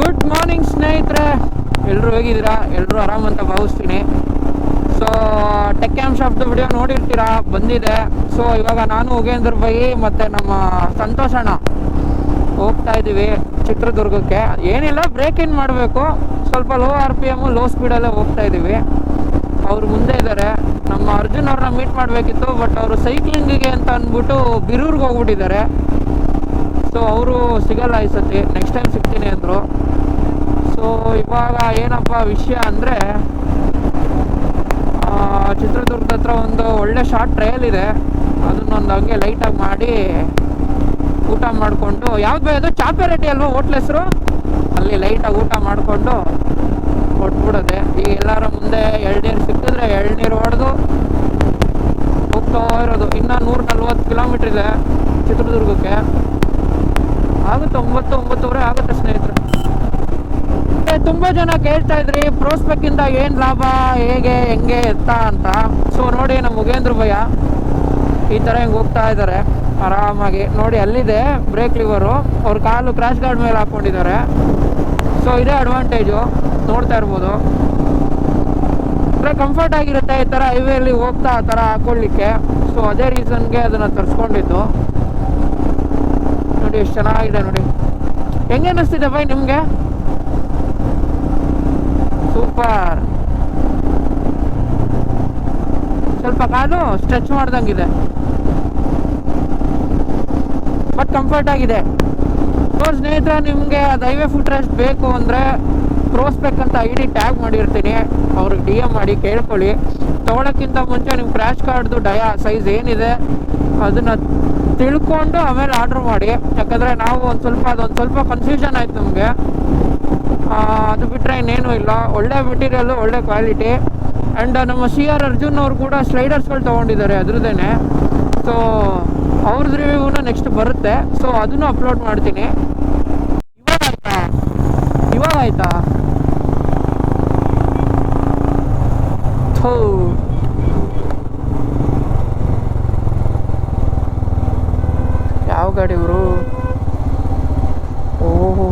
Good morning ಸ್ನೇಹಿತರೆ. ಎಲ್ಲರೂ ಹೇಗಿದ್ದೀರಾ? ಎಲ್ಲರೂ ಆರಾಮಂತ ಭಾವಿಸ್ತೀನಿ. So tech cam the video ನೋಡಿರ್ತೀರಾ? ಬಂದಿದೆ. ಸೊ ಇವಾಗ ನಾನು ಉಗೇಂದ್ರ ಬೈ ಮತ್ತು ನಮ್ಮ ಸಂತೋಷ ಅಣ್ಣ ಹೋಗ್ತಾ ಇದ್ದೀವಿ ಚಿತ್ರದುರ್ಗಕ್ಕೆ. ಏನಿಲ್ಲ ಬ್ರೇಕ್ ಇನ್ ಮಾಡಬೇಕು. ಸ್ವಲ್ಪ low R P M low ಸ್ಪೀಡಲ್ಲೇ ಹೋಗ್ತಾ ಇದ್ದೀವಿ ಅವ್ರು ಮುಂದೆ ಇದ್ದಾರೆ ನಮ್ಮ ಅರ್ಜುನ್ ಅವ್ರನ್ನ ಮೀಟ್ ಮಾಡಬೇಕಿತ್ತು ಬಟ್ ಅವರು ಸೈಕ್ಲಿಂಗಿಗೆ ಅಂತ ಅಂದ್ಬಿಟ್ಟು ಬಿರೂರ್ಗೆ ಹೋಗ್ಬಿಟ್ಟಿದ್ದಾರೆ. ಸೊ ಅವರು ಸಿಗಲ್ಲ ಈ ಸತಿ. ನೆಕ್ಸ್ಟ್ ಟೈಮ್ ಸಿಗ್ತೀನಿ ಅಂದರು. ಸೊ ಇವಾಗ ಏನಪ್ಪ ವಿಷಯ ಅಂದರೆ ಚಿತ್ರದುರ್ಗದ ಹತ್ರ ಒಂದು ಒಳ್ಳೆ ಶಾರ್ಟ್ ಟ್ರಯಲ್ ಇದೆ. ಅದನ್ನೊಂದು ಹಂಗೆ ಲೈಟಾಗಿ ಮಾಡಿ ಊಟ ಮಾಡಿಕೊಂಡು, ಯಾವ್ದು ಬೇಯೋದು ಚಾಪೆ ರೆಡ್ಡಿ ಅಲ್ವಾ ಹೋಟ್ಲ್ ಹೆಸರು? ಅಲ್ಲಿ ಲೈಟಾಗಿ ಊಟ ಮಾಡಿಕೊಂಡು ಕೊಟ್ಬಿಡೋದೆ. ಈಗ ಎಲ್ಲರ ಮುಂದೆ ಎಳ್ನೀರು ಸಿಕ್ಕಿದ್ರೆ ಎಳ್ನೀರು ಹೊಡೆದು ಹೋಗ್ತಾ ಇರೋದು. ಇನ್ನೂ ನೂರ ನಲ್ವತ್ತು ಕಿಲೋಮೀಟ್ರ್ ಇದೆ ಚಿತ್ರದುರ್ಗಕ್ಕೆ. ಆಗುತ್ತೆ ಒಂಬತ್ತು, ಒಂಬತ್ತುವರೆ ಆಗುತ್ತೆ ಸ್ನೇಹಿತರೆ. ಮತ್ತೆ ತುಂಬಾ ಜನ ಕೇಳ್ತಾ ಇದ್ರಿ ಪ್ರೋಸ್ಪೆಕ್ ಇಂದ ಏನ್ ಲಾಭ, ಹೇಗೆ, ಹೆಂಗೆ ಎತ್ತ ಅಂತ. ಸೊ ನೋಡಿ ನಮ್ಮ ಮುಗೇಂದ್ರ ಭಯ ಈ ತರ ಹಿಂಗ್ ಹೋಗ್ತಾ ಇದ್ದಾರೆ ಆರಾಮಾಗಿ, ನೋಡಿ ಅಲ್ಲಿದೆ ಬ್ರೇಕ್ ಲಿವರು ಅವ್ರ ಕಾಲು ಕ್ರಾಶ್ ಗಾರ್ಡ್ ಮೇಲೆ ಹಾಕೊಂಡಿದ್ದಾರೆ. ಸೊ ಇದೇ ಅಡ್ವಾಂಟೇಜು ನೋಡ್ತಾ ಇರ್ಬೋದು. ಕಂಫರ್ಟ್ ಆಗಿರುತ್ತೆ ಈ ಥರ ಹೈವೇಲಿ ಹೋಗ್ತಾ ಆ ಥರ ಹಾಕೊಳ್ಳಿಕ್ಕೆ. ಸೊ ಅದೇ ರೀಸನ್ಗೆ ಅದನ್ನು ತರಿಸ್ಕೊಂಡಿದ್ದು. ನೋಡಿ, ಎಷ್ಟು ಚೆನ್ನಾಗಿದೆ ನೋಡಿ. ಹೆಂಗೆ ಅನ್ನಿಸ್ತಿದೆ ಬೈ ನಿಮಗೆ? ಸೂಪರ್. ಸ್ವಲ್ಪ ಕಾಲು ಸ್ಟ್ರೆಚ್ ಮಾಡ್ದಂಗಿದೆ. ಬಟ್ ಕಂಫರ್ಟ್ ಆಗಿದೆ. ಸೊ ಸ್ನೇಹಿತರೆ, ನಿಮಗೆ ಅದು ಹೈವೇ ಫುಟ್ ರೆಸ್ಟ್ ಬೇಕು ಅಂದರೆ ಪ್ರೋಸ್ಪೆಕ್ ಅಂತ ಐ ಡಿ ಟ್ಯಾಗ್ ಮಾಡಿರ್ತೀನಿ. ಅವ್ರಿಗೆ ಡಿ ಎಂ ಮಾಡಿ, ಕೇಳ್ಕೊಳ್ಳಿ. ತೊಗೊಳಕ್ಕಿಂತ ಮುಂಚೆ ನಿಮ್ಮ ಕ್ರ್ಯಾಶ್ ಕಾರ್ಡ್ದು ಡಯಾ ಸೈಜ್ ಏನಿದೆ, ಅದನ್ನು ತಿಳ್ಕೊಂಡು ಆಮೇಲೆ ಆರ್ಡ್ರ್ ಮಾಡಿ. ಯಾಕಂದರೆ ನಾವು ಒಂದು ಸ್ವಲ್ಪ, ಅದೊಂದು ಸ್ವಲ್ಪ ಕನ್ಫ್ಯೂಷನ್ ಆಯ್ತು ನಮಗೆ. ಅದು ಬಿಟ್ಟರೆ ಇನ್ನೇನೂ ಇಲ್ಲ. ಒಳ್ಳೆ ಮೆಟೀರಿಯಲ್ಲು ಒಳ್ಳೆ ಕ್ವಾಲಿಟಿ ಆ್ಯಂಡ್ ನಮ್ಮ ಸಿ ಆರ್ ಅರ್ಜುನ್ ಅವರು ಕೂಡ ಸ್ಲೈಡರ್ಸ್ಗಳು ತೊಗೊಂಡಿದ್ದಾರೆ ಅದ್ರದ್ದೇನೆ ಸೊ ಅವ್ರದ್ದು ರಿವ್ಯೂನ ನೆಕ್ಸ್ಟ್ ಬರುತ್ತೆ. ಸೊ ಅದನ್ನು ಅಪ್ಲೋಡ್ ಮಾಡ್ತೀನಿ. ಇವಾಗ ಆಯ್ತಾ? ಇವಾಗ ಆಯ್ತಾ ಯಾವ ಗಾಡಿ ಇವರು ಓಹೋ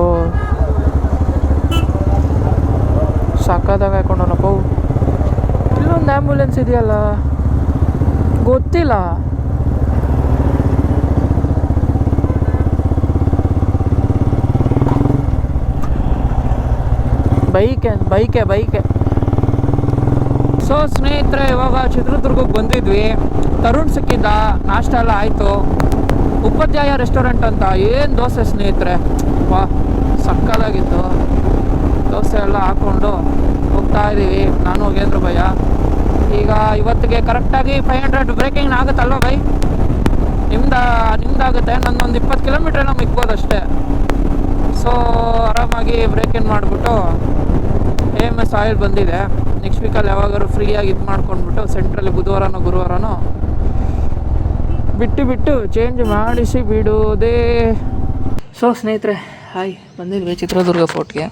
ಓ ಸಕ್ಕದಾಗ ಹಾಕೊಂಡನಪ್ಪ ಅವು. ಇಲ್ಲೊಂದು ಆ್ಯಂಬುಲೆನ್ಸ್ ಇದೆಯಲ್ಲ? ಗೊತ್ತಿಲ್ಲ. ಬೈಕೆ ಬೈಕೆ ಬೈಕೆ ಸೊ ಸ್ನೇಹಿತರೆ, ಇವಾಗ ಚಿತ್ರದುರ್ಗಕ್ಕೆ ಬಂದಿದ್ವಿ. ತರುಣ್ ಸಿಕ್ಕಿದ್ದ ನಾಷ್ಟ ಎಲ್ಲ ಆಯಿತು. ಉಪಾಧ್ಯಾಯ ರೆಸ್ಟೋರೆಂಟ್ ಅಂತ. ಏನು ದೋಸೆ ಸ್ನೇಹಿತರೆ? ವಾ ಸಕ್ಕದಾಗಿತ್ತು ದೋಸೆ ಎಲ್ಲ ಹಾಕ್ಕೊಂಡು ಹೋಗ್ತಾ ಇದ್ದೀವಿ ನಾನು ಯೋಗೇಂದ್ರ ಭಯ್ಯ. ಈಗ ಇವತ್ತಿಗೆ ಕರೆಕ್ಟಾಗಿ ಫೈವ್ ಹಂಡ್ರೆಡ್ ಬ್ರೇಕಿಂಗ್ ಆಗುತ್ತಲ್ವ ಬೈ ನಿಮ್ದ, ನಿಮ್ದಾಗುತ್ತೆ. ನನ್ನೊಂದು ಇಪ್ಪತ್ತು ಕಿಲೋಮೀಟ್ರ್ ಏನೋ ಇಕ್ಬೋದು ಅಷ್ಟೇ. ಸೊ ಆರಾಮಾಗಿ ಬ್ರೇಕ್ ಇನ್ ಮಾಡಿಬಿಟ್ಟು ಎ ಎಂ ಎಸ್ ಆಯಿಲ್ ಬಂದಿದೆ. ನೆಕ್ಸ್ಟ್ ವೀಕಲ್ಲಿ ಯಾವಾಗಾದ್ರು ಫ್ರೀಯಾಗಿ ಇದು ಮಾಡ್ಕೊಂಡ್ಬಿಟ್ಟು ಸೆಂಟ್ರಲ್ಲಿ ಬುಧವಾರನೋ, ಗುರುವಾರನೋ ಬಿಟ್ಟು ಬಿಟ್ಟು ಚೇಂಜ್ ಮಾಡಿಸಿ ಬಿಡೋದೇ. ಸೊ ಸ್ನೇಹಿತರೆ, ಹಾಯ್. ಬಂದಿದ್ವಿ ಚಿತ್ರದುರ್ಗ ಫೋರ್ಟ್ಗೆ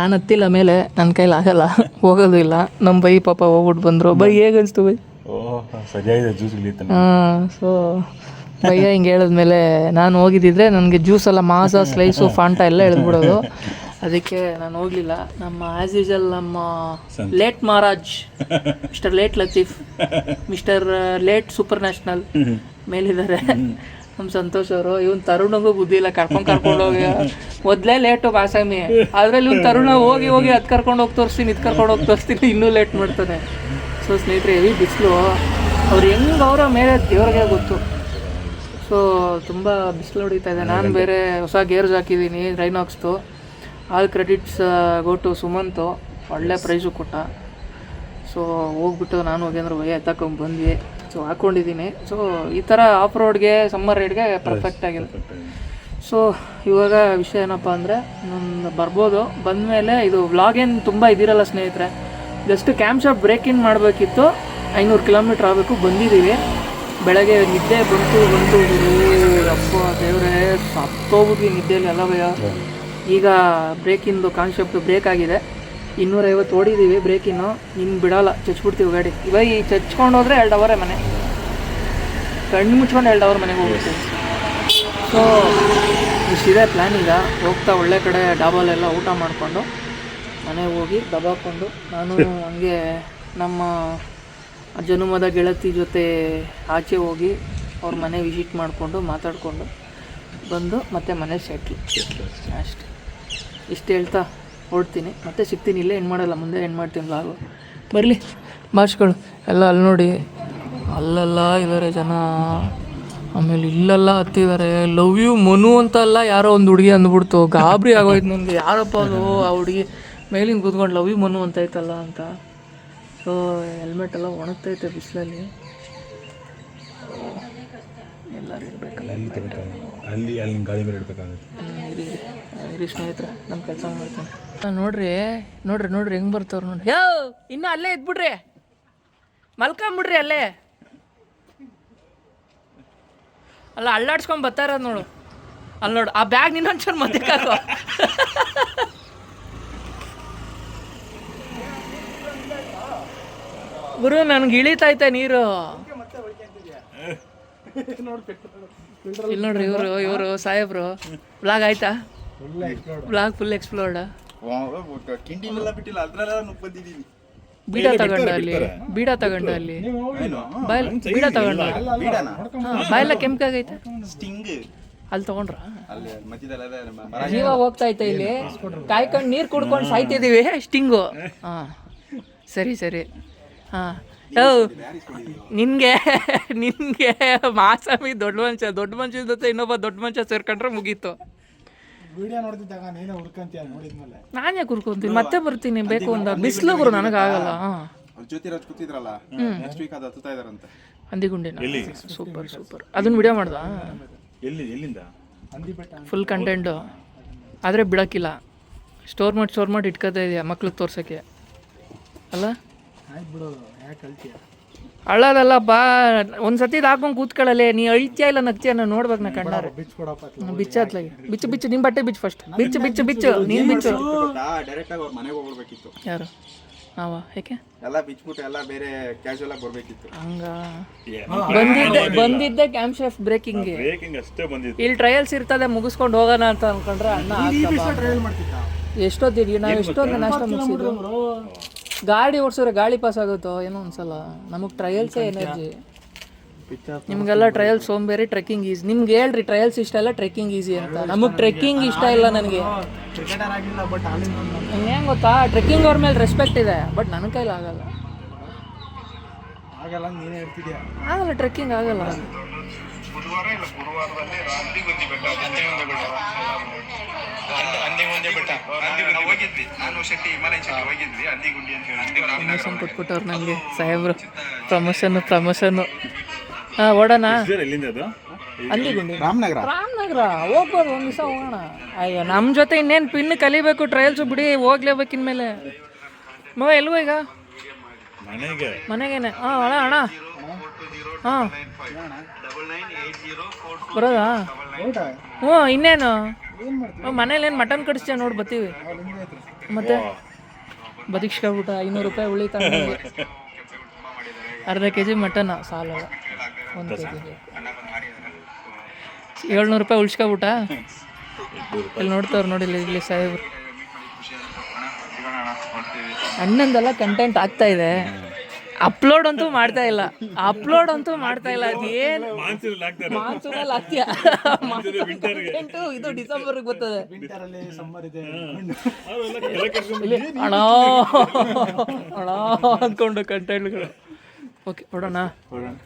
ನಾನು ಹತ್ತಿಲ್ಲ ಮೇಲೆ ನನ್ನ ಕೈಲಿ ಆಗಲ್ಲ ಹೋಗೋದು ಇಲ್ಲ. ನಮ್ಮ ಬೈ ಪಾಪ ಹೋಗ್ಬಿಟ್ಟು ಬಂದರು. ಬೈ ಹೇಗೆ ಅನಿಸ್ತು ಬೈ? ಸರಿಯಾಗಿದೆ ಜ್ಯೂಸ್ ಹಾಂ ಸೊ ಭಯ್ಯ ಹಿಂಗೆ ಹೇಳಿದ್ಮೇಲೆ ನಾನು ಹೋಗಿದ್ದಿದ್ರೆ ನನಗೆ ಜ್ಯೂಸ್ ಎಲ್ಲ ಮಾಸ ಸ್ಲೈಸು ಫಾಂಟ ಎಲ್ಲ ಎಳೆದ್ಬಿಡೋದು. ಅದಕ್ಕೆ ನಾನು ಹೋಗಲಿಲ್ಲ. ನಮ್ಮ ಆ್ಯಸ್ ಯೂಶಲ್ ನಮ್ಮ late Maharaj mister late Latif mister late super national ಮೇಲಿದ್ದಾರೆ. ನಮ್ಮ ಸಂತೋಷ್ ಅವರು, ಇವನ್ ತರುಣಗೂ ಬುದ್ಧಿ ಇಲ್ಲ, ಕರ್ಕೊಂಡ್ ಕರ್ಕೊಂಡು ಹೋಗಿ. ಮೊದಲೇ ಲೇಟು ಬಾಸಾಮಿ ಅದ್ರಲ್ಲಿ ಇವ್ನು ತರುಣ ಹೋಗಿ ಹೋಗಿ ಅದ್ ಕರ್ಕೊಂಡು ಹೋಗಿ ತೋರಿಸ್ತೀನಿ, ಇದು ಕರ್ಕೊಂಡು ಹೋಗಿ ತೋರಿಸ್ತೀನಿ, ಇನ್ನೂ ಲೇಟ್ ಮಾಡ್ತಾನೆ. ಸೊ ಸ್ನೇಹಿತರೆ, ಹೆವಿ ಬಿಸಿಲು. ಅವ್ರು ಹೆಂಗೆ ಅವರ ಮೇಲೆ ದೇವ್ರಿಗೆ ಗೊತ್ತು. ಸೊ ತುಂಬ ಬಿಸಿಲು ಹೊಡಿತಾ ಇದೆ. ನಾನು ಬೇರೆ ಹೊಸ ಗೇರ್ಸ್ ಹಾಕಿದ್ದೀನಿ ರೈನಾಕ್ಸ್ದು all credits go to Sumanth. ಒಳ್ಳೆ ಪ್ರೈಸು ಕೊಟ್ಟ. ಸೊ ಹೋಗ್ಬಿಟ್ಟು ನಾನು ಹೋಗ್ಯಂದ್ರೆ ಭಯ ಎತ್ತಕೊಂಡ್ ಬಂದ್ವಿ. ಸೊ ಹಾಕ್ಕೊಂಡಿದ್ದೀನಿ ಸೊ ಈ ಥರ ಆಫ್ ರೋಡ್ಗೆ ಸಮ್ಮರ್ ರೈಡ್ಗೆ ಪರ್ಫೆಕ್ಟ್ ಆಗಿದೆ. ಸೊ ಇವಾಗ ವಿಷಯ ಏನಪ್ಪ ಅಂದರೆ ನಾನು ಬರ್ಬೋದು. ಬಂದಮೇಲೆ ಇದು ವ್ಲಾಗ್ ಏನು ತುಂಬ ಇದಿರಲ್ಲ ಸ್ನೇಹಿತರೆ. Just camp shop break in ಮಾಡಬೇಕಿತ್ತು. ಐನೂರು ಕಿಲೋಮೀಟ್ರ್ ಆಗಬೇಕು ಬಂದಿದ್ದೀವಿ. ಬೆಳಗ್ಗೆ ನಿದ್ದೆ ಬಂತು ಬಂತು. ಅಪ್ಪ ದೇವ್ರೆ ಸತ್ತೋಗ್ಬಿಟ್ವಿ ನಿದ್ದೆಯಲ್ಲಿ ಎಲ್ಲ ಭಯ ಈಗ ಬ್ರೇಕಿಂದು ಕಾನ್ಸೆಪ್ಟ್ ಬ್ರೇಕ್ ಆಗಿದೆ. ಇನ್ನೂರೈವತ್ತು ಓಡಿದ್ದೀವಿ ಬ್ರೇಕ್ ಇನ್ನು. ಬಿಡಲ್ಲ ಚಚ್ಬಿಡ್ತೀವಿ ಗಾಡಿ. ಇವಾಗ ಈ ಚಚ್ಕೊಂಡು ಹೋದ್ರೆ ಎರಡು ಅವರೇ ಮನೆ. ಕಣ್ಣು ಮುಚ್ಕೊಂಡು ಎರಡು ಅವರ್ ಮನೆಗೆ ಹೋಗ್ಬೇಕು ಸೊ ಇಷ್ಟಿದೆ ಪ್ಲ್ಯಾನ್ ಈಗ. ಹೋಗ್ತಾ ಒಳ್ಳೆ ಕಡೆ ಡಾಬಾಲೆಲ್ಲ ಊಟ ಮಾಡಿಕೊಂಡು ಮನೆಗೆ ಹೋಗಿ ದಬಾಕೊಂಡು. ನಾನು ಹಂಗೆ ನಮ್ಮ ಜನುಮದ ಗೆಳತಿ ಜೊತೆ ಆಚೆ ಹೋಗಿ ಅವ್ರ ಮನೆ ವಿಸಿಟ್ ಮಾಡಿಕೊಂಡು ಮಾತಾಡಿಕೊಂಡು ಬಂದು ಮತ್ತೆ ಮನೆ ಸೆಟ್ಲ್ ಅಷ್ಟೆ. ಇಷ್ಟು ಹೇಳ್ತಾ. ಹೊರಡ್ತೀನಿ. ಮತ್ತೆ ಸಿಗ್ತೀನಿ. ಇಲ್ಲೇ ಏನು ಮಾಡಲ್ಲ. ಮುಂದೆ ಏನು ಮಾಡ್ತೀನಿ ಲಾಗು ಬರಲಿ. ಬಾಚ್ಗಳು ಎಲ್ಲ ಅಲ್ಲಿ ನೋಡಿ. ಅಲ್ಲೆಲ್ಲ ಇದ್ದಾರೆ ಜನ. ಆಮೇಲೆ ಇಲ್ಲೆಲ್ಲ ಹತ್ತಿದ್ದಾರೆ ಲವ್ ಯು ಮನು ಅಂತ ಅಲ್ಲ ಯಾರೋ ಒಂದು ಹುಡುಗಿ ಅಂದ್ಬಿಡ್ತು. ಗಾಬರಿ ಆಗೋಯ್ತು ನನಗೆ. ಯಾರಪ್ಪ ಅದು? ಆ ಹುಡುಗಿ ಮೇಲಿನ ಕೂತ್ಕೊಂಡು ಲವ್ ಯು ಮನು ಅಂತ ಐತಲ್ಲ ಅಂತ. ಸೊ ಹೆಲ್ಮೆಟ್ ಎಲ್ಲ ಒಣಗ್ತೈತೆ ಬಿಸಿಲಲ್ಲಿ. ಎಲ್ಲರೂ ಇರಬೇಕಲ್ಲ. ಅಲ್ಲಿ ಅಲ್ಲಿ ಅಲ್ಲಿ ಗಾಡಿ ಮೇಲೆ ಇಡ್ಬೇಕಾಗುತ್ತೆ. ಇರಿ ಸ್ನೇಹಿತರೆ ನಮ್ಮ ಕೆಲಸ ಮಾಡ್ತೀನಿ. ನೋಡ್ರಿ ನೋಡ್ರಿ ನೋಡ್ರಿ ಹೆಂಗೆ ಬರ್ತವ್ರು ನೋಡ್ರಿ. ಯೋ ಇನ್ನೂ ಅಲ್ಲೇ ಇದ್ಬಿಡ್ರಿ. ಮಲ್ಕೊಂಬಿಡ್ರಿ ಅಲ್ಲೇ. ಅಲ್ಲ ಅಳ್ಳಾಡ್ಸ್ಕೊಂಡ್ ಬರ್ತಾ ಇರೋದು ನೋಡು. ಅಲ್ಲಿ ನೋಡು ಆ ಬ್ಯಾಗ್ ನಿನ್ನ ಒಂಚೂರು ಮತ್ತೆ ಕಾಕೋ ಗುರು ನನ್ಗೆ ಇಳಿತೈತೆ ನೀರು. ಇಲ್ಲಿ ನೋಡ್ರಿ ಇವರು ಇವರು ಸಾಹೇಬ್ರು. ಬ್ಲಾಗ್ ಆಯ್ತಾ? ಬ್ಲಾಗ್ ಫುಲ್ ಎಕ್ಸ್ಪ್ಲೋರ್ಡ್ ಕಿಂಡಿನೆಲ್ಲ ಬಿಟ್ಟಿಲ್ಲ ಅದ್ರಲ್ಲ ನುಗ್ ಬಂದಿದೀನಿ ಬೀಡ ತಗೊಂಡ ಅಲ್ಲಿ. ಬೀಡ ತಗೊಂಡ ಅಲ್ಲಿ. ಬಾಯ್ ಬೀಡ ತಗೊಂಡ ಬಾಯಲ್ಲ ಕೆಂಪಾಗೈತೆ ಸ್ಟಿಂಗ್. ಅಲ್ಲಿ ತಗೊಂಡ್ರ? ಜೀವ ಹೋಗ್ತಾ ಐತೆ ಇಲ್ಲಿ. ಕಾಯ್ಕೊಂಡು ನೀರು ಕುಡ್ಕೊಂಡು ಸಾಯ್ತಿದೀವಿ. ಸ್ಟಿಂಗು. ಹಾ. ಸರಿ ಸರಿ. ಹಾ. ನಿನ್ಗೆ ನಿನ್ಗೆ ಮಾಸಾಮಿ ದೊಡ್ಡ ಮನುಷ್ಯ ದೊಡ್ಡ ಮನುಷ್ಯ ಜೊತೆ ಇನ್ನೊಬ್ಬ ದೊಡ್ಡ ಮನುಷ್ಯ ಸೇರ್ಕೊಂಡ್ರೆ ಮುಗೀತು. ವಿಡಿಯೋ ನೋಡ್ತಿದ್ದಾಗ ನೀನೇ ಹುಡ್ಕಂತೀಯ ನೋಡಿದ್ಮೇಲೆ. ನಾನು ಯಾಕೆ ಕುರ್ಕೊಂತೀನಿ ಮತ್ತೆ ಬರ್ತೀನಿ ಬೇಕು ಒಂದು ಬಿಸಿಲು ಗುರು ನನಗಾಗಲ್ಲ. ಹಾಂ. ಅವ್ರ ಜ್ಯೋತಿರಾಜ್ ಕೂತಿದ್ರಲ್ಲ ನೆಕ್ಸ್ಟ್ ವೀಕ್ ಅದು ಹತ್ತುತ್ತಾ ಇದಾರಂತೆ. ಹಂದಿಗುಂಡಿನ. Super super. ಅದನ್ನ ವಿಡಿಯೋ ಮಾಡ್ದ? ಎಲ್ಲಿ ಎಲ್ಲಿಂದ? ಹಂದಿ ಬೆಟ್ಟ ಫುಲ್ ಕಂಟೆಂಟು ಆದರೆ ಬಿಡೋಕ್ಕಿಲ್ಲ. ಸ್ಟೋರ್ ಮಾಡಿ ಸ್ಟೋರ್ ಮಾಡಿ ಇಟ್ಕೋತಾ ಇದೆಯಾ ಮಕ್ಳಿಗೆ ತೋರ್ಸೋಕ್ಕೆ. ಅಲ್ಲ? ಆಯ್ತು ಬಿಡು ಯಾಕೆ ಕಳ್ತೀಯ ಅಳ್ಳೋದಲ್ಲ ಬಾ. ಒಂದು ಸತಿ ಹಾಕೊಂಡು ಕೂತ್ಕೊಳ್ಳಲೆ. ನೀ ಅಳ್ತಿಯ ಇಲ್ಲ ನಗ್ತಿಯ ನಾನು ನೋಡ್ಬೇಕು ನಾ ಕಣ್ಣಾರೆ. ಬಿಚ್ಚಾತ್ಲಾಗಿ ಬಿಚ್ಚು ಬಿಚ್ಚು ನಿಮ್ಮ ಬಟ್ಟೆ ಬಿಚ್ಚು ಫಸ್ಟ್ ಬಿಚ್ಚು ಬಿಚ್ಚು ಬಿಚ್ಚು. ನೀನು ಬಿಚ್ಚು. ಯಾರು? ಅವ ಯಾಕೆ ಎಲ್ಲ ಬಿಚ್ಬಿಟ್ಟು ಎಲ್ಲ ಬೇರೆ ಕ್ಯಾಶುವಲ್ ಆಗಿ ಬರ್ಬೇಕಿತ್ತು. ಹಂಗ. ಬಂದಿದ್ದೆ ಬಂದಿದ್ದೆ ಕ್ಯಾಂಪ್ ಶೆಫ್ ಬ್ರೇಕಿಂಗ್ ಬ್ರೇಕಿಂಗ್ ಅಷ್ಟೇ ಬಂದಿತ್ತು ಇಲ್ಲಿ ಟ್ರಯಲ್ಸ್ ಇರ್ತದೆ ಮುಗಿಸ್ಕೊಂಡು ಹೋಗೋಣ ಅಂತ ಅನ್ಕೊಂಡ್ರೆ ಅಣ್ಣ ಎಷ್ಟೊತ್ತಿದ್ವಿ ನಾವು ಎಷ್ಟೊಂದು ನಾಷ್ಟ ಮುಗಿಸಿದ್ರು ಗಾಡಿ ಓಡಿಸಿದ್ರೆ ಗಾಳಿ ಪಾಸ್ ಆಗುತ್ತೋ ಏನೋ ಒಂದ್ಸಲ. ನಮಗೆ ಟ್ರಯಲ್ಸೇ ಎನರ್ಜಿ ನಿಮಗೆಲ್ಲ ಟ್ರಯಲ್ಸ್ ಸೋಂಬೇರಿ ಟ್ರೆಕ್ಕಿಂಗ್ ಈಸಿ ನಿಮ್ಗೆ ಹೇಳ್ರಿ ಟ್ರಯಲ್ಸ್ ಇಷ್ಟ ಇಲ್ಲ ಟ್ರೆಕ್ಕಿಂಗ್ ಈಸಿ ಅಂತ. ನಮಗೆ ಟ್ರೆಕ್ಕಿಂಗ್ ಇಷ್ಟ ಇಲ್ಲ ನನಗೆ. ಆಗಿಲ್ಲ ಹೆಂಗೆ ಗೊತ್ತಾ? ಟ್ರೆಕ್ಕಿಂಗ್ ಅವ್ರ ಮೇಲೆ ರೆಸ್ಪೆಕ್ಟ್ ಇದೆ ಬಟ್ ನನ್ನ ಕೈಲಿ ಆಗಲ್ಲ. ಆಗಲ್ಲ. ಅಂತ ನೀನೇ ಹೇಳ್ತಿದ್ಯಾ ಆಗಲ್ಲ ಬೆಟ್ಟ ಆಗಲ್ಲ ಹೋಗಿದ್ವಿ. ನಾನು ಶೆಟ್ಟಿ ಹಿಮಾಲಯ ಶೆಟ್ಟಿ ಹೋಗಿದ್ವಿ. ಹಂದಿಗುಂಡಿ ಅಂತ ಹೇಳಿ. ಪ್ರಮೋಷನ್ ಕೊಟ್ಬಿಟ್ಟವ್ರು ನನಗೆ ಸಾಹೇಬ್ರು ಪ್ರಮೋಷನ್ ಪ್ರಮೋಷನ್. ಹಾಂ ಓಡೋಣ. ಎಲ್ಲಿಂದ ಅದು? ಅಂದಿಗುಂಡಿ ರಾಮನಗರ. ರಾಮನಗರ. ಹೋಗ್ಬೋದು ಒಂದು ದಿವಸ ಹೋಗೋಣ. ಅಯ್ಯೋ ನಮ್ಮ ಜೊತೆ ಇನ್ನೇನು ಪಿನ್ ಕಲಿಬೇಕು ಟ್ರಯಲ್ಸು ಬಿಡಿ ಹೋಗ್ಲೇಬೇಕು ಇನ್ಮೇಲೆ. ಮಗ ಎಲ್ವ ಈಗ? ಮನೆಗೆ. ಮನೆಗೇನೆ. ಹಾಂ ಅಣ್ಣ ಅಣ್ಣ. ಹಾಂ. ಬರೋದಾ? ಹ್ಞೂ, ಇನ್ನೇನು? ಮನೇಲಿ ಏನು ಮಟನ್ ಕಡಿಸ್ತೀಯ ನೋಡಿ ಬರ್ತೀವಿ ಮತ್ತೆ? ಬದಿಕ್ಸ್ಕೊಬಿಟ್ಟ ಐನೂರು ರೂಪಾಯಿ ಉಳಿತಾ. ಅರ್ಧ ಕೆ ಜಿ ಮಟನ್ ಸಾಲಲ್ಲ ಒಂದು ಕೆ ಜಿ ಏಳ್ನೂರು ರೂಪಾಯಿ ಉಳಿಸ್ಕೊಬಿಟ್ಟ ಇಲ್ಲಿ ನೋಡ್ತಾವ್ರು ನೋಡಿ ಇಲ್ಲಿ ಸಾಹೇಬ್ರು. ಅಣ್ಣಂದೆಲ್ಲ ಕಂಟೆಂಟ್ ಆಗ್ತಾ ಇದೆ. ಅಪ್ಲೋಡ್ ಅಂತೂ ಮಾಡ್ತಾ ಇಲ್ಲ. ಅಪ್ಲೋಡ್ ಅಂತೂ ಮಾಡ್ತಾ ಇಲ್ಲ. ಅದೇನು ಮಾನ್ಸೂನಲ್ಲಿ ಹಾಕ್ತಾರೆ ಮಾನ್ಸೂನಲ್ಲಿ ಆಗ್ತೀಯ ಕಂಟೆಂಟ್ ಇದು ಡಿಸೆಂಬರ್ಗೆ ಬರ್ತದೆ. ಅಣ ಅಣ ಅಂದ್ಕೊಂಡು ಕಂಟೆಂಟ್ಗಳು. ಓಕೆ ಕೊಡೋಣ.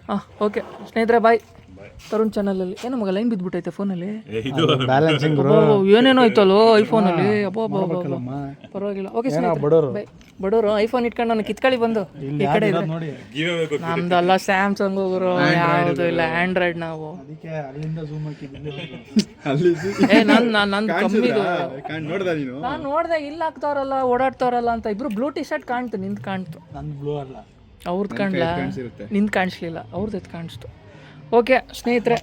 ಹಾಂ ಓಕೆ ಸ್ನೇಹಿತರೆ ಬಾಯ್ ತರುಣ್ ಚಾನಲಲ್ಲಿ ಏನೋ ಮಗ ಲೈನ್ ಬಿದ್ಬಿಟ್ಟೈತೆ ಫೋನಲ್ಲಿ ಅಲ್ಲಿ. ಇದು ಬ್ಯಾಲೆನ್ಸಿಂಗ್ ಏನೇನೋ ಐತಲ್ಲೋ ಐಫೋನಲ್ಲಿ ಅಲ್ಲಿ. ಅಬ್ಬೋ ಅಬ್ಬೋ ಅಬ್ಬೋ. ಪರವಾಗಿಲ್ಲ ಓಕೆ ಬಡವರು. ಐಫೋನ್ ಇಟ್ಕೊಂಡು ನಾನು ಕಿತ್ಕೊಳ್ಳಿ ಬಂದು ಈ ಕಡೆ ನಮ್ದಲ್ಲ ಸ್ಯಾಮ್ಸಂಗ್ ಹೋಗೋರು ಯಾವುದು ಇಲ್ಲ ಆಂಡ್ರಾಯ್ಡ್ ನಾವು. ಅದಕ್ಕೆ ಅಲ್ಲಿಂದ ಝೂಮ್ ಹಾಕಿದ್ದೀನಿ ಅಲ್ಲಿ ಏ ನನ್ ನನ್ ಕಮ್ಮಿ ನೀನು? ನಾನು ನೋಡ್ದೆ ಇಲ್ಲ ಹಾಕ್ತಾವ್ರಲ್ಲ ಓಡಾಡ್ತಾವ್ರಲ್ಲ ಅಂತ. ಇಬ್ರು ಬ್ಲೂ ಟಿ ಶರ್ಟ್ ಕಾಣ್ತು ನಿಂದು ಕಾಣ್ತು. ಅವ್ರದ್ ಬ್ಲೂ ಅಲ್ಲ. ಅವ್ರದ್ದು ಕಾಣ್ಲಾ? ನಿಂದು ಕಾಣಿಸ್ಲಿಲ್ಲ ಅವ್ರದ್ದು ಕಾಣಿಸ್ತು. ಓಕೆ ಸ್ನೇಹಿತರೆ.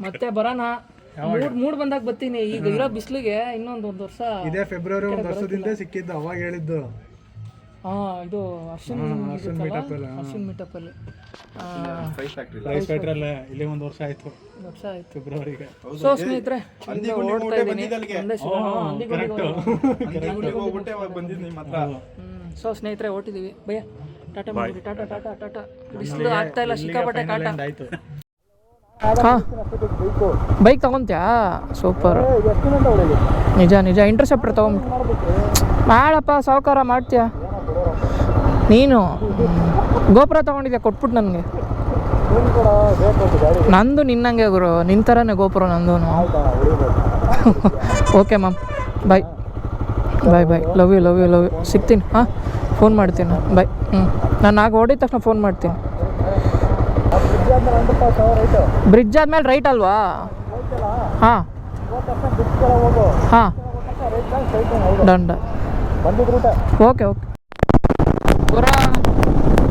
ಮತ್ತೆ ಆ, ಬರೋಣ. ಮೂಡ್ ಮೂಡ್ ಬಂದಾಗ ಬರ್ತೀನಿ. ಈಗ ಇರೋ ಬಿಸಿಲಿಗೆ ಇನ್ನೊಂದು ಒಂದು ವರ್ಷ ಇದೇ ಫೆಬ್ರವರಿ ಒಂದು ವರ್ಷದಿಂದ ಸಿಕ್ಕಿದ್ದು ಅವಾಗ ಹೇಳಿದ್ದು. ಹಾ ಇದು ಅಶ್ವಿನ್ ಅರ್ಶನ್ ಮೀಟಪ್ ಅಲ್ಲಿ, ಅರ್ಶನ್ ಅಶ್ವಿನ್ ಮೀಟಪ್ಪಲ್ಲಿ ರೈಸ್ ಫ್ಯಾಕ್ಟ್ರಿ ಅಲ್ಲೇ ಇಲ್ಲೇ ಒಂದು ವರ್ಷ ಆಯ್ತು. ವರ್ಷ ಆಯ್ತು. ಫೆಬ್ರವರಿಗೆ ಸೊ ಸ್ನೇಹಿತರೆ ಗುಂಡಿ ಓಡ್ತಾ ಇದ್ದೀನಿ. ಹೋಗ್ಬಿಟ್ಟೆ ಅವಾಗ ಬಂದಿದ್ದು ನಿಮ್ಮ ಹತ್ರ. ಸೊ ಸ್ನೇಹಿತರೆ ಹೊಟ್ಟಿದೀವಿ ಭಯ್ಯ ಟಾಟಾ ಮಾಡಿ ಟಾಟಾ ಟಾಟಾ ಟಾಟಾ. ಬಿಸಿಲು ಆಗ್ತಾ ಇಲ್ಲ ಸಿಕ್ಕಾಪಟ್ಟೆ ಕಾಟ. ಹಾ. ಬೈಕ್ ತಗೊಂತ್ಯಾ? ಸೂಪರ್ ನಿಜ ನಿಜ. ಇಂಟರ್ಸೆಪ್ಟರ್ ತಗೊಂಡ್ ಮಾಡಪ್ಪ ಸಾವುಕಾರ ಮಾಡ್ತೀಯ? ನೀನು? ಗೋಪುರ ತಗೊಂಡಿದ್ಯಾ? ಕೊಟ್ಬಿಟ್ಟು ನನಗೆ. ನಂದು ನಿನ್ನಂಗೆ ಗುರು. ನಿನ್ನ ಥರನೇ ಗೋಪುರ ನಂದು okay ma'am bye bye bye love you love you love you ಸಿಗ್ತೀನಿ. ಹಾಂ. ಫೋನ್ ಮಾಡ್ತೀನಿ ಬಾಯ್ ಹ್ಞೂ ನಾನು ಆಗ ಓಡಿದ ತಕ್ಷಣ ಫೋನ್ ಮಾಡ್ತೀನಿ. ಬ್ರಿಡ್ಜ್ ಆದ್ಮೇಲೆ ರೈಟ್ ಅಲ್ವಾ? ಹಾಂ. ಹಾಂ. ಡನ್ ಡನ್ ಓಕೆ ಓಕೆ ಗುರ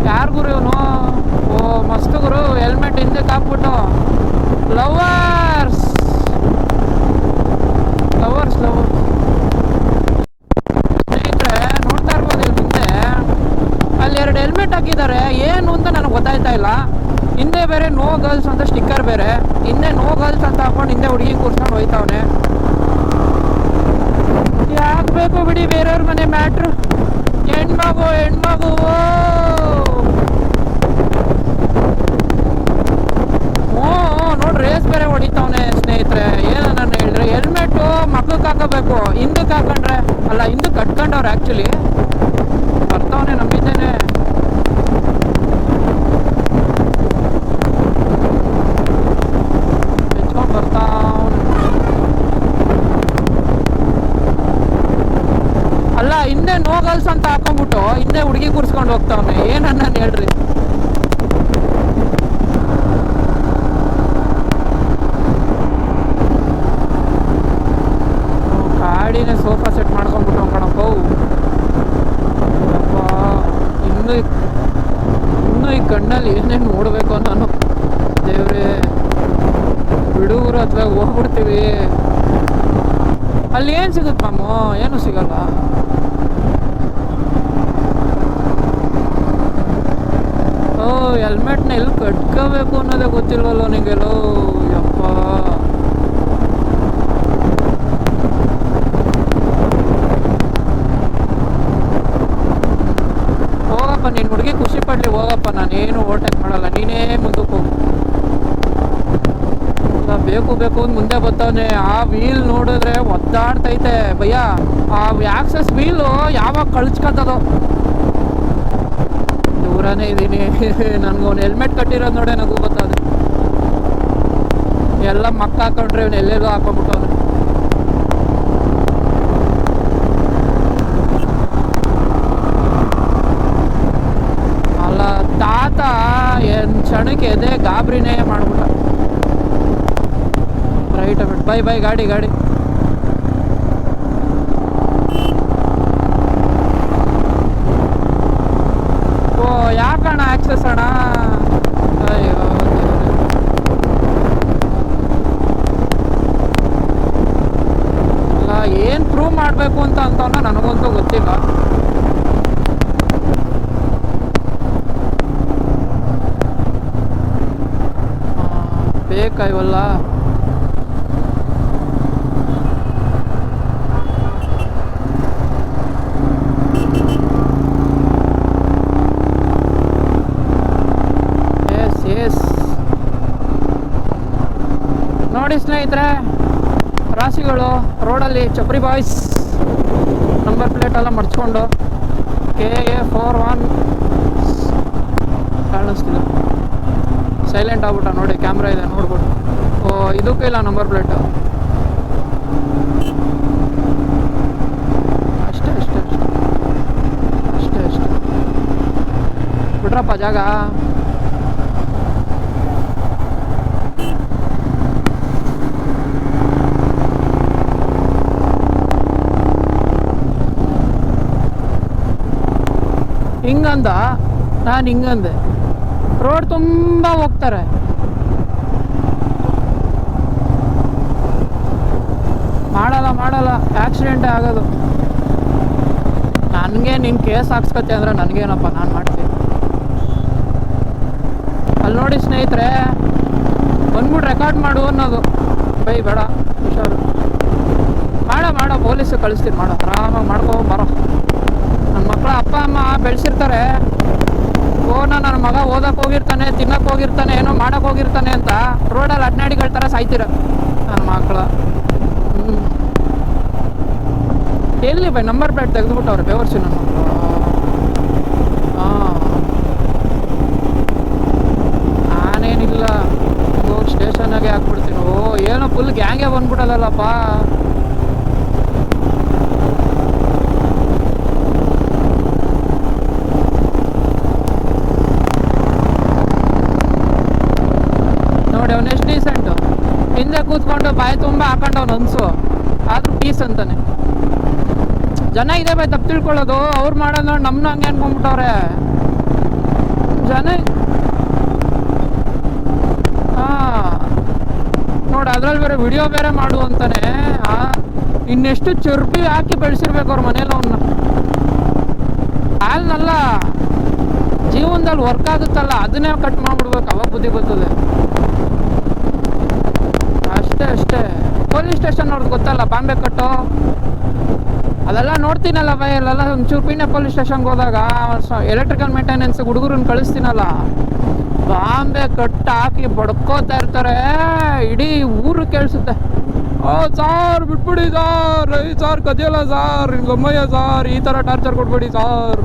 ಯಾರು ಗುರು ಇವನು ಓ ಮಸ್ತ್ ಗುರು ಹೆಲ್ಮೆಟ್ ಹಿಂದಕ್ಕೆ ಹಾಕ್ಬಿಟ್ಟು ಲವರ್ಸ್ ಲವರ್ಸ್ ಲವರ್ಸ್ ಸ್ನೇಹಿತರೆ ನೋಡ್ತಾ ಇರ್ಬೋದು ಇಲ್ಲಿ ಮುಂದೆ ಅಲ್ಲಿ ಎರಡು ಹೆಲ್ಮೆಟ್ ಹಾಕಿದ್ದಾರೆ ಏನು ಅಂತ ನನಗೆ ಗೊತ್ತಾಯ್ತಾ ಇಲ್ಲ ಹಿಂದೆ ಬೇರೆ ನೋ ಗರ್ಲ್ಸ್ ಅಂತ ಸ್ಟಿಕ್ಕರ್ ಬೇರೆ ಹಿಂದೆ ನೋ ಗರ್ಲ್ಸ್ ಅಂತ ಹಾಕೊಂಡು ಹಿಂದೆ ಹುಡುಗಿ ಕೂರ್ಸ್ಕೊಂಡು ಹೋಯ್ತಾವನೆ ಯಾಕೆ ಬೇಕು ಬಿಡಿ ಬೇರೆಯವ್ರ ಮನೆ ಮ್ಯಾಟ್ರು ಹೆಣ್ಮಗು ಹೆಣ್ಮಗು ಹ್ಞೂ ನೋಡಿ ರೇಸ್ ಬೇರೆ ಹೊಡಿತಾವನೆ ಸ್ನೇಹಿತರೆ ಏನು ನಾನು ಹೇಳಿದ್ರೆ ಹೆಲ್ಮೆಟ್ಟು ಮಕ್ಕಳಿಗೆ ಹಾಕೋಬೇಕು ಹಿಂದಕ್ಕೆ ಹಾಕೊಂಡ್ರೆ ಅಲ್ಲ ಹಿಂದಕ್ಕೆ ಕಟ್ಕೊಂಡವ್ರೆ ಆ್ಯಕ್ಚುಲಿ ಬರ್ತಾವನೆ ನಂಬಿದ್ದೇನೆ. ಅಲ್ಲ ಹಿಂದೆ ನೋ ಗರ್ಲ್ಸ್ ಅಂತ ಹಾಕೊಂಡ್ಬಿಟ್ಟು ಹಿಂದೆ ಹುಡುಗಿ ಕೂರಿಸ್ಕೊಂಡು ಹೋಗ್ತಾವನೆ ಏನನ್ನ ಹೇಳ್ರಿ ಗಾಡಿನೇ ಸೋಫಾ ಸೆಟ್ ಮಾಡ್ಕೊಂಡ್ಬಿಟ್ಟು ಕಣಪ್ಪ ಅಪ್ಪ ಇನ್ನೂ ಈ- ಇನ್ನೂ ಈ ಕಣ್ಣಲ್ಲಿ ಏನೇನು ನೋಡಬೇಕು ನಾನು ದೇವ್ರೇ ಬಿಡುಗರು ಅಥವಾ ಹೋಗ್ಬಿಡ್ತೀವಿ ಅಲ್ಲಿ ಏನು ಸಿಗುತ್ತೆ ಮಾಮು? ಏನು ಸಿಗಲ್ಲ? ಓ, ಹೆಲ್ಮೆಟ್ನ ಎಲ್ಲಿ ಕಟ್ಕೋಬೇಕು ಅನ್ನೋದೇ ಗೊತ್ತಿಲ್ವಲ್ಲ ನಿಂಗೆಲ್ಲೋ? ಯಪ್ಪ. ಹೋಗಪ್ಪ, ನೀನು ಹುಡುಗಿ ಖುಷಿ ಪಡ್ಲಿ, ಹೋಗಪ್ಪ. ನಾನೇನು ಓವರ್ಟೇಕ್ ಮಾಡಲ್ಲ. ನೀನೇ ಮುಂದಕ್ಕೆ ಹೋಗು ಇಲ್ಲ, ಬೇಕು ಅಂತ ಮುಂದೆ ಬರ್ತಾನೆ. ಆ ವೀಲ್ ನೋಡಿದ್ರೆ ಒದ್ದಾಡ್ತೈತೆ. ಭಯ್ಯ, ಆ ಆಕ್ಸಸ್ ವೀಲು ಯಾವಾಗ ಕಳ್ಸ್ಕೊತದೋ. ದೂರನೇ ಇದ್ದೀನಿ. ನನ್ಗೊಂದು ಹೆಲ್ಮೆಟ್ ಕಟ್ಟಿರೋದು ನೋಡೇ ನನಗೂ ಗೊತ್ತಾದ ಎಲ್ಲ ಮಕ್ಕ ಹಾಕೊಂಡ್ರೆ ಇವ್ನು ಎಲ್ಲೆಲ್ಲೋ ಹಾಕೊಂಡ್ಬಿಟ್ಟವನು ಅಲ್ಲ, ತಾತ ಏನ್ ಕ್ಷಣಕ್ಕೆ ಎದೆ ಗಾಬರಿನೇ ರೈಟ್ ಬಿಟ್ಟು ಬೈ ಬೈ ಗಾಡಿ ಗಾಡಿ. ಓ ಯಾಕಣ್ಣ ಆಕ್ಸಸ್ ಅಣ್ಣ? ಅಯ್ಯೋ. ಅಲ್ಲ ಏನು ಪ್ರೂವ್ ಮಾಡಬೇಕು ಅಂತ ಅಂತವನ್ನ ನನಗಂತೂ ಗೊತ್ತಿಲ್ಲ. ಆ, ಬೇಕಾ ಇವೆಲ್ಲ ಎಸ್ ಎಸ್ ನೋಡಿ ಸ್ನೇಹಿತರೆ, ರಾಶಿಗಳು, ರೋಡಲ್ಲಿ ಚಪ್ರಿ ಬಾಯ್ಸ್ ನಂಬರ್ ಪ್ಲೇಟೆಲ್ಲ ಮಡ್ಚ್ಕೊಂಡು ಕೆ ಎ ಫೋರ್ ಒನ್ ಕಾಣಿಸ್ತಿಲ್ಲ ಸೈಲೆಂಟ್ ಆಗ್ಬಿಟ್ಟ ನೋಡಿ ಕ್ಯಾಮ್ರಾ ಇದೆ ನೋಡ್ಬಿಟ್ಟು ಓ, ಇದಕ್ಕೂ ಇಲ್ಲ ನಂಬರ್ ಪ್ಲೇಟು. ಅಷ್ಟೇ ಅಷ್ಟೇ ಅಷ್ಟೇ. ಅಷ್ಟೇ ಅಷ್ಟೇ. ಬಿಟ್ರಪ್ಪ ಜಾಗ. ಹಿಂಗಂದ? ನಾನು ಹಿಂಗಂದೆ. ರೋಡ್ ತುಂಬ ಹೋಗ್ತಾರೆ. ಮಾಡಲ್ಲ ಮಾಡಲ್ಲ. ಆಕ್ಸಿಡೆಂಟ್ ಆಗೋದು. ನಾನು ನನಗೆ ನೀನು ಕೇಸ್ ಹಾಕ್ಸ್ಕತ್ತೆ ಅಂದರೆ ನನಗೇನಪ್ಪ, ನಾನು ಮಾಡ್ತೀನಿ. ಅಲ್ಲಿ ನೋಡಿ ಸ್ನೇಹಿತರೆ ಬಂದ್ಬಿಟ್ಟು ರೆಕಾರ್ಡ್ ಮಾಡು ಅನ್ನೋದು. ಬೈ, ಬೇಡ, ಹುಷಾರು. ಮಾಡ, ಮಾಡೋ ಪೊಲೀಸ್ ಕಳಿಸ್ತೀನಿ. ಮಾಡೋ, ಆರಾಮಾಗಿ ಮಾಡ್ಕೊ, ಬರೋ. ಮಕ್ಕಳ ಅಪ್ಪ, ಅಮ್ಮ ಬೆಳೆಸಿರ್ತಾರೆ. ಓನ ನನ್ನ ಮಗ ಓದಕ್ಕೆ ಹೋಗಿರ್ತಾನೆ ತಿನ್ನಕ್ಕೆ ಹೋಗಿರ್ತಾನೆ, ಏನೋ ಮಾಡಕ್ಕೆ ಹೋಗಿರ್ತಾನೆ ಅಂತ ರೋಡಲ್ಲಿ ಅಡ್ನಾಡಿಗಳ ಥರ ಸಾಯ್ತಿರ ನನ್ನ ಮಕ್ಕಳ. ಎಲ್ಲಿ ಬೈ ನಂಬರ್ ಪ್ಲೇಟ್ ತೆಗೆದುಬಿಟ್ಟವ್ರೆ ಬೇವರ್ಸಿ ನನ್ನ ಮಕ್ಕಳು. ಹಾಂ. ನಾನೇನಿಲ್ಲ. ಹೋಗಿ ಸ್ಟೇಷನ್ನಾಗೆ ಹಾಕ್ಬಿಡ್ತೀನಿ. ಓ, ಏನೋ ಫುಲ್ ಗ್ಯಾಂಗೆ ಬಂದ್ಬಿಟ್ಟದಲ್ಲಪ್ಪ ನೋಡಿ ಅವನು ಎಷ್ಟು ಡೀಸೆಂಟು ಹಿಂದೆ ಕೂತ್ಕೊಂಡು ಬಾಯಿ ತುಂಬ ಹಾಕೊಂಡವ್ನು ಅನ್ಸು. ಆದ್ರೂ ಪೀಸ್ ಅಂತಾನೆ. ಜನ ಇದೆ ಬೈ, ತಪ್ಪು ತಿಳ್ಕೊಳ್ಳೋದು. ಅವ್ರು ಮಾಡೋದು ನಮ್ನ ಹಂಗೆ ಅನ್ಕೊಂಡ್ಬಿಟ್ಟವ್ರೆ. ಜನ ಹಾ. ನೋಡಿ, ಅದ್ರಲ್ಲಿ ಬೇರೆ ವಿಡಿಯೋ ಬೇರೆ ಮಾಡು ಅಂತಾನೆ. ಇನ್ನೆಷ್ಟು ಚುರ್ಪಿ ಹಾಕಿ ಬೆಳೆಸಿರ್ಬೇಕು ಅವ್ರ ಮನೇಲಿ ಅವನ್ನ ಹಾಲ್ನಲ್ಲ ಜೀವನದಲ್ಲಿ ವರ್ಕ್ ಆಗುತ್ತಲ್ಲ, ಅದನ್ನೇ ಕಟ್ ಮಾಡ್ಬಿಡ್ಬೇಕು, ಅವಾಗ ಬುದ್ಧಿ ಬರ್ತದೆ. ಅಷ್ಟೇ ಅಷ್ಟೇ. ಪೊಲೀಸ್ ಸ್ಟೇಷನ್ ಅವ್ರದ್ದು ಗೊತ್ತಲ್ಲ, ಬಾಂಬೆ ಕಟ್ಟು. ಅದೆಲ್ಲ ನೋಡ್ತೀನಲ್ಲ ಬೈ ಅಲ್ಲೆಲ್ಲ ಒಂಚೂರು ಪೀಣ್ಯ ಪೊಲೀಸ್ ಸ್ಟೇಷನ್ಗೆ ಹೋದಾಗ ಎಲೆಕ್ಟ್ರಿಕಲ್ ಮೇಂಟೆನೆನ್ಸ್ ಹುಡುಗರನ್ನ ಕಳಿಸ್ತೀನಲ್ಲ. ಬಾಂಬೆ ಕಟ್ಟು ಹಾಕಿ ಬಡ್ಕೋತಾ ಇರ್ತಾರೆ. ಇಡೀ ಊರು ಕೇಳಿಸುತ್ತೆ. ಓ ಸಾರ್, ಬಿಟ್ಬಿಡಿ ಸಾರ್. ಸಾರ್, ಕದಿಯಲ್ಲ ಸಾರ್. ಗಮ್ಮಯ್ಯ ಸಾರ್. ಈ ಥರ ಟಾರ್ಚರ್ ಕೊಡ್ಬೇಡಿ ಸಾರ್.